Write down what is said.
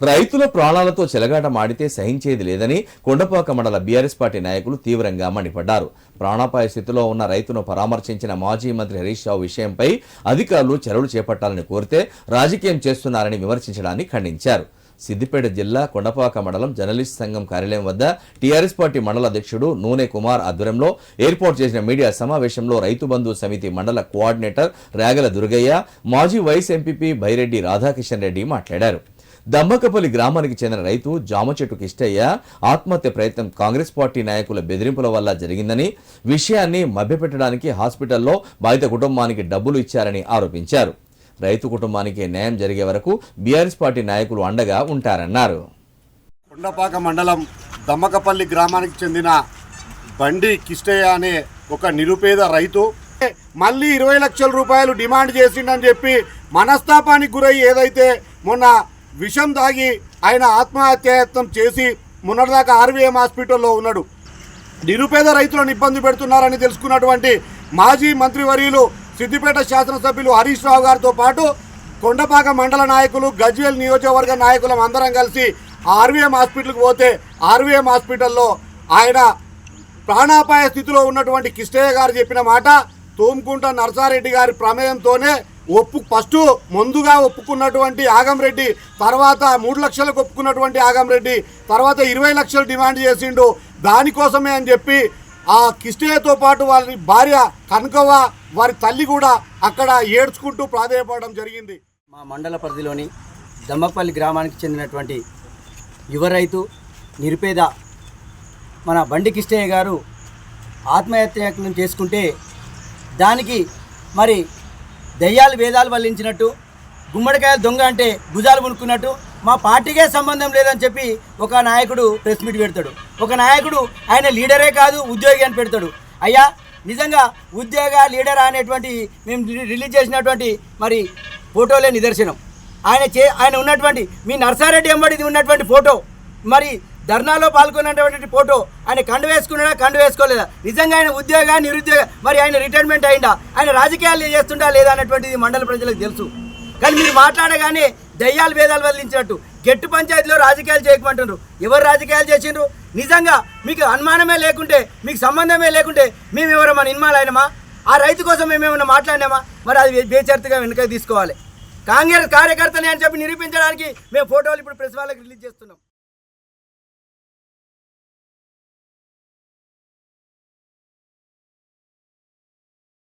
రైతుల ప్రాణాలతో చెలగాట మాడితే సహించేది లేదని కొండపాక మండల బీఆర్ఎస్ పార్టీ నాయకులు తీవ్రంగా మండిపడ్డారు. ప్రాణాపాయ స్థితిలో ఉన్న రైతును పరామర్శించిన మాజీ మంత్రి హరీష్ రావు విషయంపై అధికారులు చర్యలు చేపట్టాలని కోరితే రాజకీయం చేస్తున్నారని విమర్శించడాన్ని ఖండించారు. సిద్దిపేట జిల్లా కొండపాక మండలం జర్నలిస్ట్ సంఘం కార్యాలయం వద్ద టీఆర్ఎస్ పార్టీ మండల అధ్యక్షుడు నూనె కుమార్ ఆధ్వర్యంలో ఏర్పాటు చేసిన మీడియా సమావేశంలో రైతు బంధు సమితి మండల కోఆర్డినేటర్ రాగల దుర్గయ్య మాజీ వైస్ ఎంపీపీ బైరెడ్డి రాధాకిషన్ రెడ్డి మాట్లాడారు. దమ్మకపల్లి గ్రామానికి చెందిన రైతు జామచెట్టు కిష్టయ్య ఆత్మహత్య ప్రయత్నం కాంగ్రెస్ పార్టీ నాయకుల బెదిరింపుల వల్ల జరిగిందని విషయాన్ని మభ్యపెట్టడానికి హాస్పిటల్లో బాధిత కుటుంబానికి డబ్బులు ఇచ్చారని ఆరోపించారు. రైతు కుటుంబానికి న్యాయం జరిగే వరకు బీఆర్ఎస్ పార్టీ నాయకులు అండగా ఉంటారన్నారు. కొండపాక మండలం దమ్మకపల్లి గ్రామానికి చెందిన బండి కిష్టయ్య అనే ఒక నిరుపేద రైతు మళ్ళీ ఇరవై లక్షల రూపాయలు డిమాండ్ చేసిండని చెప్పి మనస్తాపానికి గురై ఏదైతే మొన్న విషం దాగి ఆయన ఆత్మహత్యాయత్నం చేసి మొన్నటిదాకా ఆర్వీఎం హాస్పిటల్లో ఉన్నాడు. నిరుపేద రైతులను ఇబ్బంది పెడుతున్నారని తెలుసుకున్నటువంటి మాజీ మంత్రివర్యులు సిద్దిపేట శాసనసభ్యులు హరీష్ రావు గారితో పాటు కొండపాక మండల నాయకులు గజ్వేల్ నియోజకవర్గ నాయకులం అందరం కలిసి ఆర్వీఎం హాస్పిటల్కి పోతే ఆర్వీఎం హాస్పిటల్లో ఆయన ప్రాణాపాయ స్థితిలో ఉన్నటువంటి కిష్టయ్య గారు చెప్పిన మాట తోముకుంట నర్సారెడ్డి గారి ప్రమేయంతోనే ఒప్పు ఫస్ట్ ముందుగా ఒప్పుకున్నటువంటి ఆగంరెడ్డి తర్వాత మూడు లక్షలకు ఒప్పుకున్నటువంటి ఆగంరెడ్డి తర్వాత ఇరవై లక్షలు డిమాండ్ చేసిండు. దానికోసమే అని చెప్పి ఆ కిష్టయ్యతో పాటు వారి భార్య కనకవ్వ వారి తల్లి కూడా అక్కడ ఏడ్చుకుంటూ ప్రాధేయపడడం జరిగింది. మా మండల పరిధిలోని దమ్మపల్లి గ్రామానికి చెందినటువంటి యువ రైతు నిరుపేద మన బండి కిష్టయ్య గారు ఆత్మహత్యాయత్నం చేసుకుంటే దానికి మరి దయ్యాలు వేదాలు వల్లించినట్టు గుమ్మడికాయలు దొంగ అంటే భుజాలు మునుక్కున్నట్టు మా పార్టీకే సంబంధం లేదని చెప్పి ఒక నాయకుడు ప్రెస్ మీట్ పెడతాడు. ఒక నాయకుడు ఆయన లీడరే కాదు ఉద్యోగి అని పెడతాడు. అయ్యా నిజంగా ఉద్యోగ లీడర్ అనేటువంటి మేము రిలీజ్ చేసినటువంటి మరి ఫోటోలే నిదర్శనం. ఆయన చే ఆయన ఉన్నటువంటి మీ నర్సారెడ్డి ఎంబడి ఉన్నటువంటి ఫోటో. మరి ధర్నాలో పాల్గొన్నటువంటి ఫోటో. ఆయన కండు వేసుకున్నాడా కండు వేసుకోలేదా? నిజంగా ఆయన ఉద్యోగ నిరుద్యోగ మరి ఆయన రిటైర్మెంట్ అయిందా? ఆయన రాజకీయాలు చేస్తుండా లేదా అన్నటువంటిది మండల ప్రజలకు తెలుసు. కానీ మీరు మాట్లాడగానే దయ్యాలు భేదాలు వదిలించినట్టు గెట్టు పంచాయతీలో రాజకీయాలు చేయకమంటున్నారు. ఎవరు రాజకీయాలు చేసిండ్రు? నిజంగా మీకు అనుమానమే లేకుంటే మీకు సంబంధమే లేకుంటే మేము ఎవరమ్మా ఇన్వాల్వ్ ఆ రైతు కోసం మేము మాట్లాడినామా? మరి అది బేచర్తగా వెనుక తీసుకోవాలి. కాంగ్రెస్ కార్యకర్తని అని చెప్పి నిరూపించడానికి మేము ఫోటోలు ఇప్పుడు ప్రెస్ వాళ్ళకి రిలీజ్ చేస్తున్నాం.